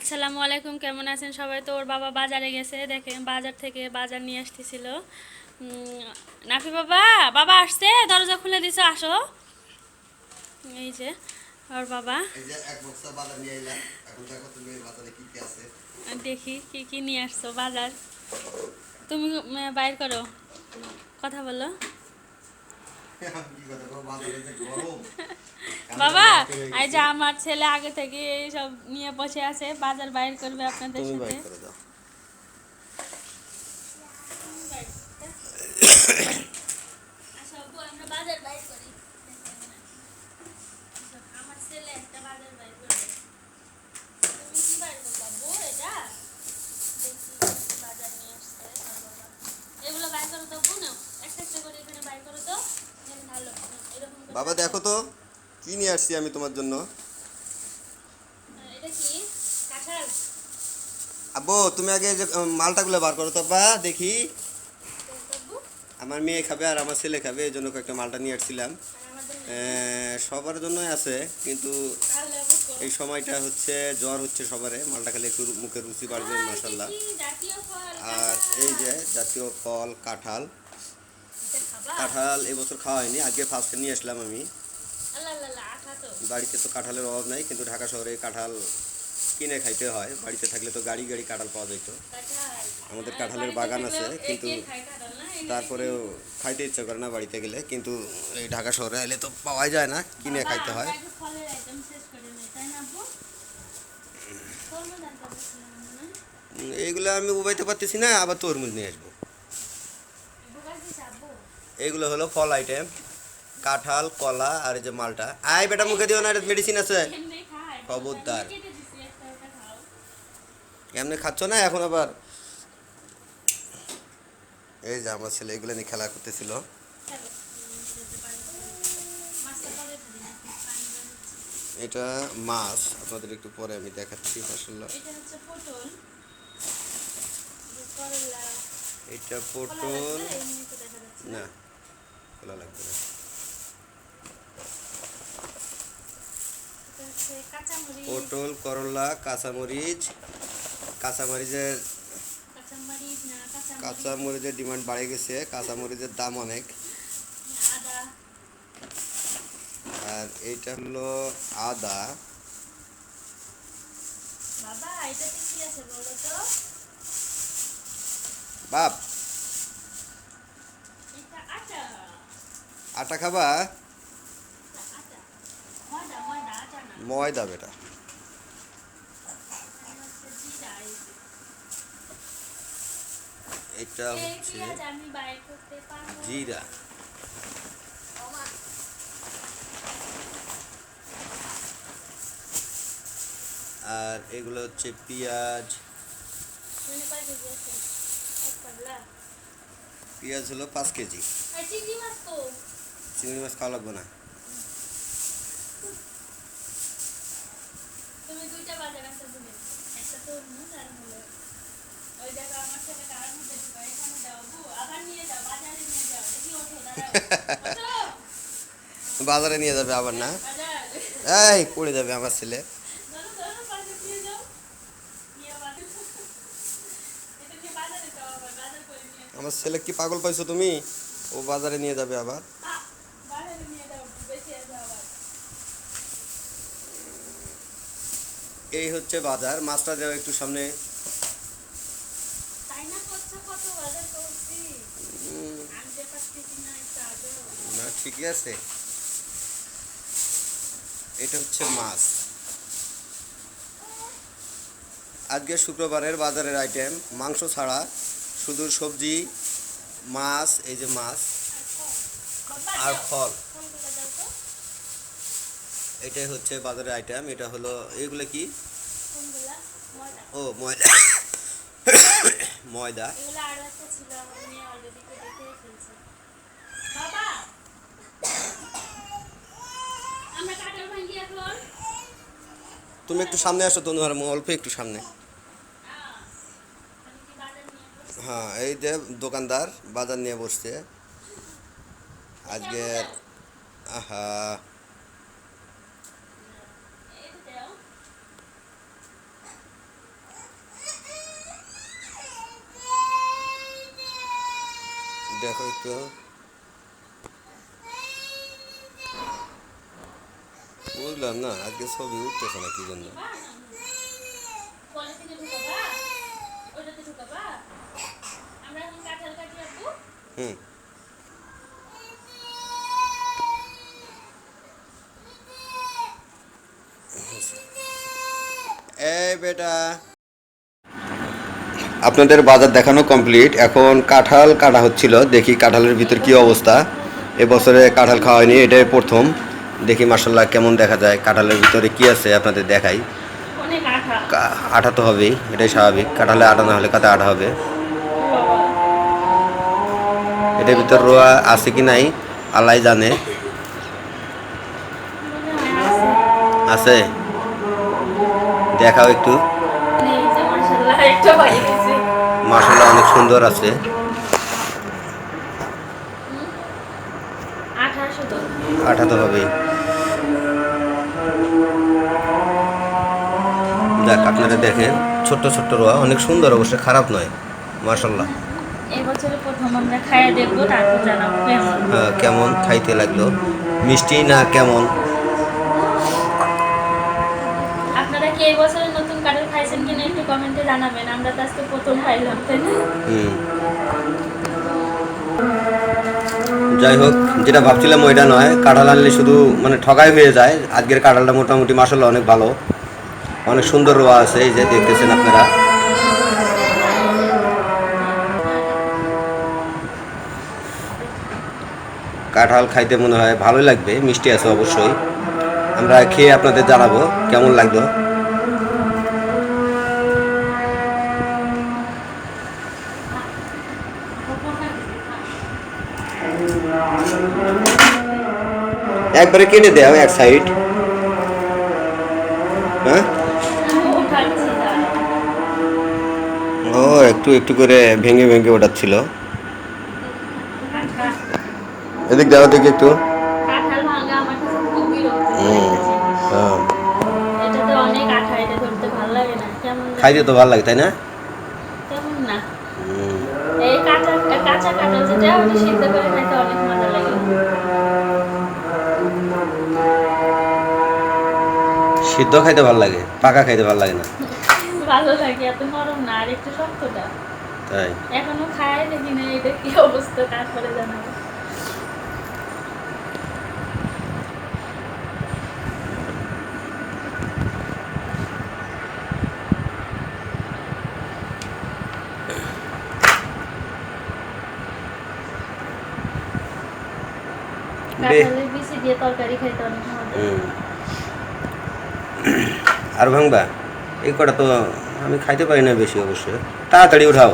আসসালামু আলাইকুম কেমন আছেন সবাই? তো ওর বাবা বাজারে গেছে দেখেন বাজার থেকে বাজার নিয়ে আসতেছিল। নাফি বাবা বাবা আসছে দরজা খুলে দিছো আসো। এই যে ওর বাবা। এই যে এক বক্সা বাজার নিয়ে এলাম এখন দেখো কি কি আছে। দেখি কি কি নিয়ে আসছো বাজার। তুমি বাইর করো কথা বলো আমি কি কথা বলব, বাজারে যে গরম বাবা এই যে আমার ছেলে আগে থেকে সব নিয়ে বসে আছে বাজার বাইর করবে আপনাদের সাথে বাইর করে দাও আব্বু, আমরা বাজার বাইর করি। আমার ছেলে একটা বাজার বাইর করবে। তুমি কি বাইর করবে, আব্বু, এটা? দেখি, বাজার নিয়ে আসছে আমার বাবা। এগুলো বাইর করো তো, আব্বু, নাও। একটা একটা করে এখানে বাইর করো তো। যেন ভালো। এরকম করে বাবা দেখো তো কি নিয়ে আসছি আমি তোমার জন্য? আব্বু তুমি আগে যে মালটাগুলো বার করো তো বা দেখি। আমার মেয়ে খাবে আর আমার ছেলে খাবে এই জন্য কয়েকটা মালটা নিয়ে আসছিলাম। আহ, সবার জন্যই আছে কিন্তু এই সময়টা হচ্ছে জ্বর হচ্ছে সবারে মালটা খেলে একটু মুখে রুচি বাড়বে মাসাল্লাহ আর এই যে জাতীয় ফল কাঁঠাল? কাঁঠাল এবছর খাওয়া হয়নি আজকে ফার্স্টে নিয়ে আসলাম আমি। বাড়িতে তো কাঁঠালের অভাব নাই কিন্তু ঢাকা শহরে কাঁঠাল কিনে খাইতে হয় বাড়িতে থাকলে তো গাড়ি গাড়ি কাঁঠাল পাওয়া যেত আমাদের কাঁঠালের বাগান আছে, কিন্তু তারপরেও খাইতে ইচ্ছা করে না বাড়িতে গেলে কিন্তু এই ঢাকা শহরে এলে তো পাওয়াই যায় না কিনে খাইতে হয়। এইগুলো আমি উবাইতে পারতেছি না আবার তরমুজ নিয়ে আসব আব্বু কাছে দিছে, আব্বু? এইগুলো হলো ফল আইটেম। কাঁঠাল, কলা আর এই যে মালটা। আয় বেটা মুখে দিও না, এটা মেডিসিন আছে। খবরদার। এমনি খাচ্ছ না এখন আবার? এই যে আমার ছেলে এগুলো নিয়ে খেলা করতেছিল। এটা মাছ। আপনাদের একটু পরে আমি দেখাচ্ছি মাসাল্লাহ এটা পটল। না। খোলা লাগবে না। পটল করলা কাঁচামরিচ কাঁচামরিচের কাঁচামরিচের ডিমান্ড বাড়ে গেছে কাঁচামরিচের দাম অনেক। আর এইটা হলো আদা। বাবা এটাতে কি আছে বলো তো? বাপ এটা আটা আটা খাবা? ময়দা বেটা। এটা হচ্ছে জিরা। আর এগুলো হচ্ছে পেঁয়াজ। পেঁয়াজ হলো পাঁচ কেজি। চিংড়ি মাছ তো চিংড়ি মাছ খাওয়া লাগবে না তুমি দুইটা বাজার আছে তুমি একটা তো মুজ আর হলো ওই দেখো আমার ছেলে কারার মধ্যে ঢুকায় এখানে দাও বু আবার নিয়ে যাও বাজারে নিয়ে যাও দেখি ওঠো দাঁড়াও ওঠো বাজারে নিয়ে যাবে আবার না বাজার এই পড়ে যাবে আমার ছেলে ধরো ধরো পাশে নিয়ে যাও নিয়ে বাজার এটা নিয়ে বাজারে যাও আবার বাজার করে নিয়ে আসো। আমার ছেলে কি পাগল পাইছো তুমি ও বাজারে নিয়ে যাবে আবার এই হচ্ছে বাজার। মাছটা দেওয়া একটু সামনে। না ঠিকই আছে। এটা হচ্ছে মাছ। আজকে শুক্রবারের বাজারের আইটেম মাংস ছাড়া শুধু সবজি মাছ এই যে মাছ। আর ফল। এটাই হচ্ছে বাজারের আইটেম এটা হলো এগুলো কি? ও ময়দা। ময়দা। তুমি একটু সামনে আসো তনু আর অল্প একটু সামনে? হ্যাঁ এই যে দোকানদার বাজার নিয়ে বসছে। আজকে আহা এই তো দাও। দেখো একটু। বুঝলাম না আজকে ছবি উঠতেছে না কি জন্য? হুম। এই বেটা। আপনাদের বাজার দেখানো কমপ্লিট এখন কাঁঠাল কাটা হচ্ছিল দেখি কাঁঠালের ভিতর কি অবস্থা। এবছরে কাঁঠাল খাওয়া হয়নি এটাই প্রথম। দেখি মার্শাল্লাহ কেমন দেখা যায় কাঁঠালের ভিতরে কি আছে আপনাদের দেখাই। আঠা। তো হবেই এটাই স্বাভাবিক। কাঁঠালে আটা না হলে কাতে আটা হবে। এটার ভিতর রোয়া আছে কি নাই আল্লাহ জানে। আছে। দেখাও একটু। মার্শাল্লাহ অনেক সুন্দর আছে। আঠা শুধু হবেই যাক আপনারা দেখেন ছোট্ট ছোট্ট রোয়া অনেক সুন্দর অবশ্য খারাপ নয় কেমন। হ্যাঁ, কেমন খাইতে লাগল। মিষ্টি না কেমন? জানাবেন আমরা তো আজকে প্রথম খাইলাম তাই যাই হোক, যেটা ভাবছিলাম ওইটা নয়। কাঁঠাল আনলে শুধু মানে ঠকাই হয়ে যায়। আজকের কাঁঠালটা মোটামুটি মাসাল্লাহ অনেক ভালো। অনেক সুন্দর রোয়া আছে, এই যে দেখতেছেন আপনারা। কাঁঠাল খাইতে মনে হয় ভালোই লাগবে, মিষ্টি আছে অবশ্যই। আমরা খেয়ে আপনাদের জানাব কেমন লাগল। একবারে কেটে দেও এক সাইড হ্যাঁ? ও একটু একটু করে ভেঙে ভেঙে ওঠাচ্ছিল। এদিক দেওয়া দেখি একটু। হ্যাঁ? খাইতে তো ভালো লাগে তাই না? এই কাঁচা কাঁচা যেটা ওটা সিদ্ধ করে সিদ্ধ খাইতে ভালো লাগে পাকা খাইতে ভালো লাগে না। ভালো লাগে এত নরম না আর একটু শক্তটা তাই। এখনও খাই দেখি না এটা কি অবস্থা তারপরে জানাব। কাঁঠালের বিচি দিয়ে তরকারি খাইতে অনেক মজা। আর ভাঙবা? এই কটা তো আমি খাইতে পারি না বেশি অবশ্য। তাড়াতাড়ি উঠাও।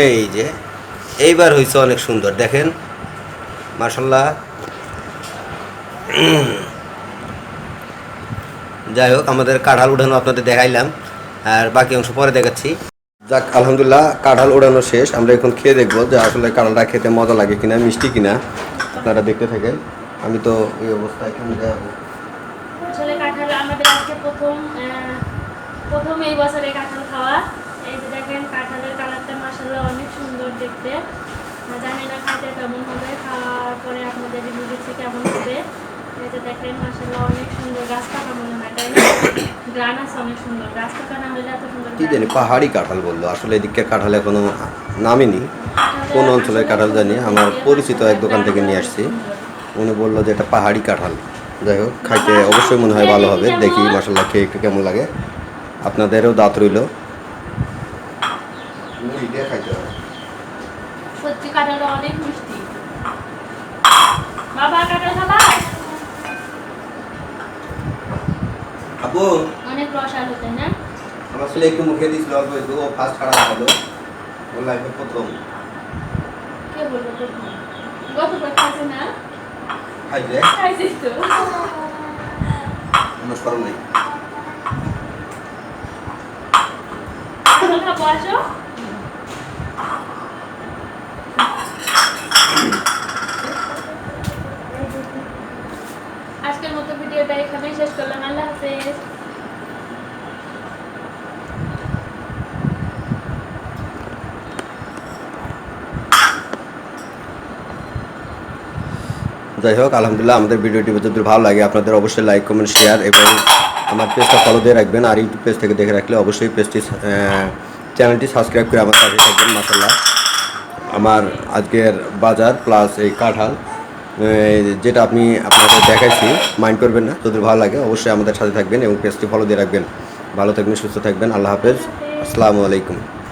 এই যে, এইবার হয়েছে অনেক সুন্দর, দেখেন। মার্শাল্লাহ যাই হোক, আমাদের কাঁঠাল উঠানো আপনাদের দেখাইলাম, আর বাকি অংশ পরে দেখাচ্ছি। যাক, আলহামদুলিল্লাহ, কাঁঠাল উড়ানো শেষ। আমরা এখন খেয়ে দেখব যে আসলে কাঁঠালটা খেতে মজা লাগে কিনা, মিষ্টি কিনা। আপনারা দেখতে থাকেন। আমি তো এই অবস্থায় এখানে যাব আসলে কাঁঠাল আমাদের আজকে প্রথম আহ, প্রথম এই বছরে কাঁঠাল খাওয়া। এই যে দেখেন কাঁঠালের কালারটা মাসাল্লাহ অনেক সুন্দর দেখতে। জানি না খাইতে কেমন হবে খাওয়ার পরে আপনাদের রিভিউ দিচ্ছি কেমন হবে। এই যে দেখেন মাসাল্লাহ অনেক সুন্দর গাছ পাকা মনে হয় তাই গ্রান আছে অনেক সুন্দর। গাছ পাকা হলে এত সুন্দর কি জানি পাহাড়ি কাঁঠাল বলল। আসলে এদিকে কাঁঠাল এখনও নামেনি কাঁঠালের কোন অঞ্চলের কাঁঠাল জানি আমার পরিচিত এক দোকান থেকে নিয়ে আসছি। উনি বলল যে এটা পাহাড়ি কাঁঠাল। যাই হোক খাইতে অবশ্যই মনে হয় ভালো হবে। দেখি মশলা খেয়ে একটু কেমন লাগে। আপনাদেরও দাঁত রইল। অনেক না আমার ছেলে একটু মুখে দিয়েছিল অল্প একটু ও ফার্স্ট খারাপ হলো ওর লাইফে প্রথম। কে বলল প্রথম? গতবার খাইছে না? খাইছে। খাইছিস তো। কোনো স্মরণ নেই। কোথা আজকের মতো ভিডিওটা শেষ করলাম। আল্লাহ হাফেজ। যাই হোক, আলহামদুলিল্লাহ আমাদের ভিডিওটি যদি ভালো লাগে, আপনাদের অবশ্যই লাইক কমেন্ট শেয়ার এবং আমার পেজটা ফলো দিয়ে রাখবেন আর ইউটিউব পেজ থেকে দেখে রাখলে অবশ্যই পেজটি চ্যানেলটি সাবস্ক্রাইব করে আমার সাথে থাকবেন মাসাল্লাহ আমার আজকের বাজার প্লাস এই কাঁঠাল যেটা আপনি আপনাকে দেখাইছি মাইন্ড করবেন না যদি ভালো লাগে অবশ্যই আমাদের সাথে থাকবেন এবং পেজটি ফলো দিয়ে রাখবেন। ভালো থাকবেন, সুস্থ থাকবেন, আল্লাহ হাফেজ, আসসালামু আলাইকুম।